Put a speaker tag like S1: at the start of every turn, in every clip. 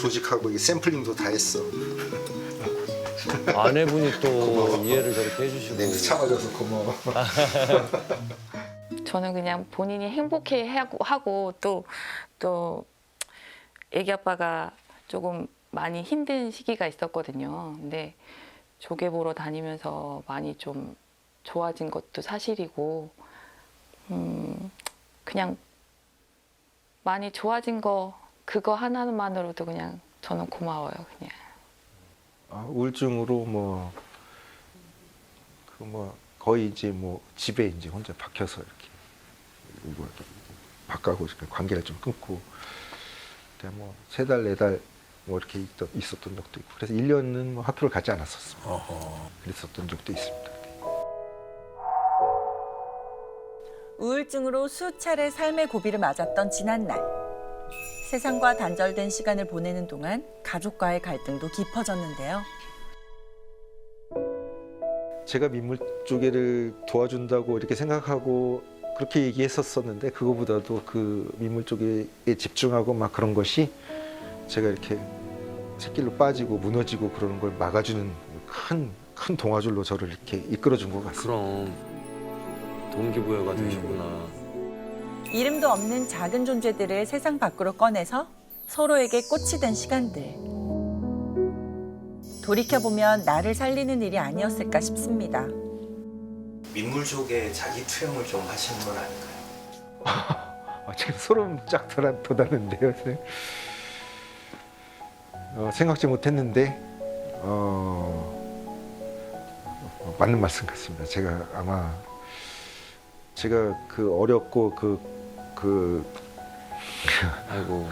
S1: 조직하고 이게 샘플링도 다 했어.
S2: 아내분이 또 이해를 저렇게 해주시고.
S1: 냄새 참아줘서 고마워.
S3: 저는 그냥 본인이 행복해 하고 하고 또 또 애기 아빠가 조금 많이 힘든 시기가 있었거든요. 근데 조개 보러 다니면서 많이 좀 좋아진 것도 사실이고 음 그냥 많이 좋아진 거 그거 하나만으로도 그냥 저는 고마워요. 그냥.
S4: 아, 우울증으로 뭐, 그 뭐, 거의 이제 뭐, 집에 이제 혼자 박혀서 이렇게, 뭐, 바꿔고 관계를 좀 끊고, 뭐, 세 달, 네 달, 뭐, 이렇게 있던, 있었던 적도 있고, 그래서 1년은 뭐 학교를 가지 않았었습니다. 그랬었던 적도 있습니다.
S5: 우울증으로 수차례 삶의 고비를 맞았던 지난날. 세상과 단절된 시간을 보내는 동안 가족과의 갈등도 깊어졌는데요.
S4: 제가 민물 조개를 도와준다고 이렇게 생각하고 그렇게 얘기했었었는데 그거보다도 그 민물 조개에 집중하고 막 그런 것이 제가 이렇게 새길로 빠지고 무너지고 그러는 걸 막아주는 큰, 큰 동아줄로 저를 이렇게 이끌어준 것 같습니다.
S2: 그럼 동기부여가 되시구나.
S5: 이름도 없는 작은 존재들을 세상 밖으로 꺼내서 서로에게 꽃이 된 시간들. 돌이켜보면 나를 살리는 일이 아니었을까 싶습니다.
S6: 민물족에 자기 투영을 좀 하시는 건 아닐까요?
S4: 아, 지금 소름 쫙 돋아- 돋았는데요. 선생님. 어, 생각지 못했는데 어, 어, 맞는 말씀 같습니다. 제가 아마 제가 그 어렵고 그, 그
S2: 아이고.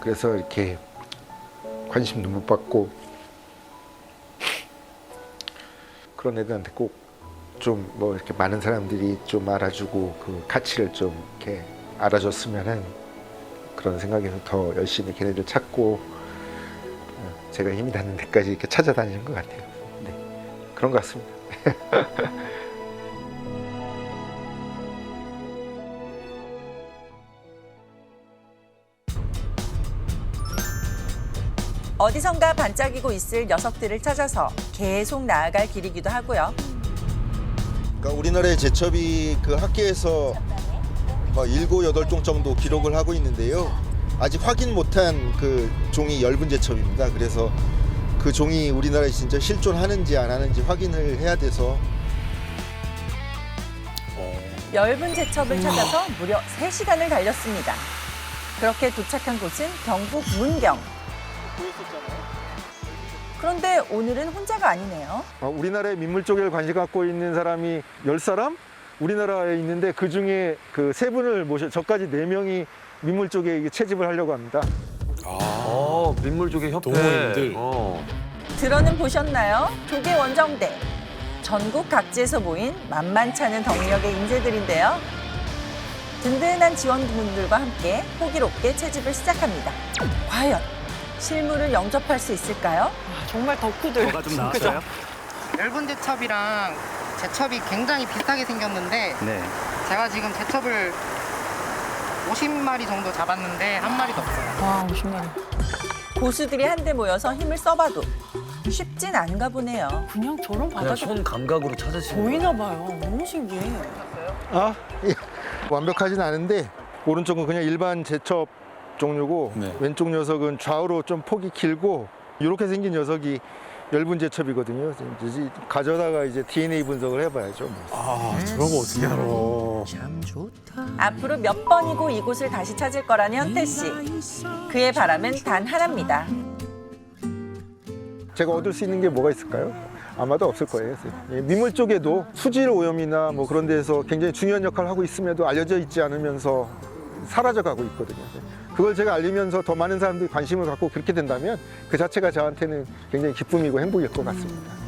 S4: 그래서 이렇게 관심도 못 받고 그런 애들한테 꼭 좀 뭐 이렇게 많은 사람들이 좀 알아주고 그 가치를 좀 이렇게 알아줬으면은 그런 생각에서 더 열심히 걔네들 찾고 어, 제가 힘이 닿는 데까지 이렇게 찾아다니는 것 같아요. 네. 그런 것 같습니다.
S5: 어디선가 반짝이고 있을 녀석들을 찾아서 계속 나아갈 길이기도 하고요.
S1: 그러니까 우리나라의 제첩이 그 학계에서 뭐 일곱 여덟 종 정도 기록을 하고 있는데요. 아직 확인 못한 그 종이 엷은 제첩입니다. 그래서 그 종이 우리나라에 진짜 실존하는지 안 하는지 확인을 해야 돼서
S5: 엷은 제첩을 찾아서 무려 3시간을 달렸습니다. 그렇게 도착한 곳은 경북 문경. 그런데 오늘은 혼자가 아니네요.
S4: 어, 우리나라에 민물 조개를 관심 갖고 있는 사람이 열사람 우리나라에 있는데 그 중에 그 세 분을 모셔 저까지 네명이 민물 조개 이게 채집을 하려고 합니다.
S2: 어, 민물조개 협회.
S7: 동호인들.
S2: 어.
S5: 들어는 보셨나요? 조개 원정대. 전국 각지에서 모인 만만찮은 덕력의 인재들인데요. 든든한 지원군들과 함께 호기롭게 채집을 시작합니다. 과연 실물을 영접할 수 있을까요?
S8: 정말 덕후들.
S7: 뭐가 좀 나왔어요?
S9: 얇은 제첩이랑 제첩이 굉장히 비슷하게 생겼는데
S7: 네.
S9: 제가 지금 제첩을 50마리 정도 잡았는데 한 마리도 없어요.
S8: 와, 50마리.
S5: 고수들이 한데 모여서 힘을 써봐도 쉽진 않은가 보네요.
S8: 그냥 저런
S2: 그냥
S8: 바닥에
S2: 손 감각으로 찾으시는
S8: 보이나 봐요. 너무 신기해.
S4: 아 예. 완벽하진 않은데 오른쪽은 그냥 일반 제첩 종류고
S7: 네.
S4: 왼쪽 녀석은 좌우로 좀 폭이 길고 이렇게 생긴 녀석이 엷은 제첩이거든요. 이제 가져다가 이제 DNA 분석을 해봐야죠. 뭐.
S7: 아, 저런 거 어떻게 알아?
S5: 앞으로 몇 번이고 이곳을 다시 찾을 거라는 현태 씨. 그의 바람은 단 하나입니다.
S4: 제가 얻을 수 있는 게 뭐가 있을까요? 아마도 없을 거예요. 예, 민물 쪽에도 수질 오염이나 뭐 그런 데서 굉장히 중요한 역할을 하고 있음에도 알려져 있지 않으면서 사라져 가고 있거든요. 그걸 제가 알리면서 더 많은 사람들이 관심을 갖고 그렇게 된다면 그 자체가 저한테는 굉장히 기쁨이고 행복일 것 같습니다.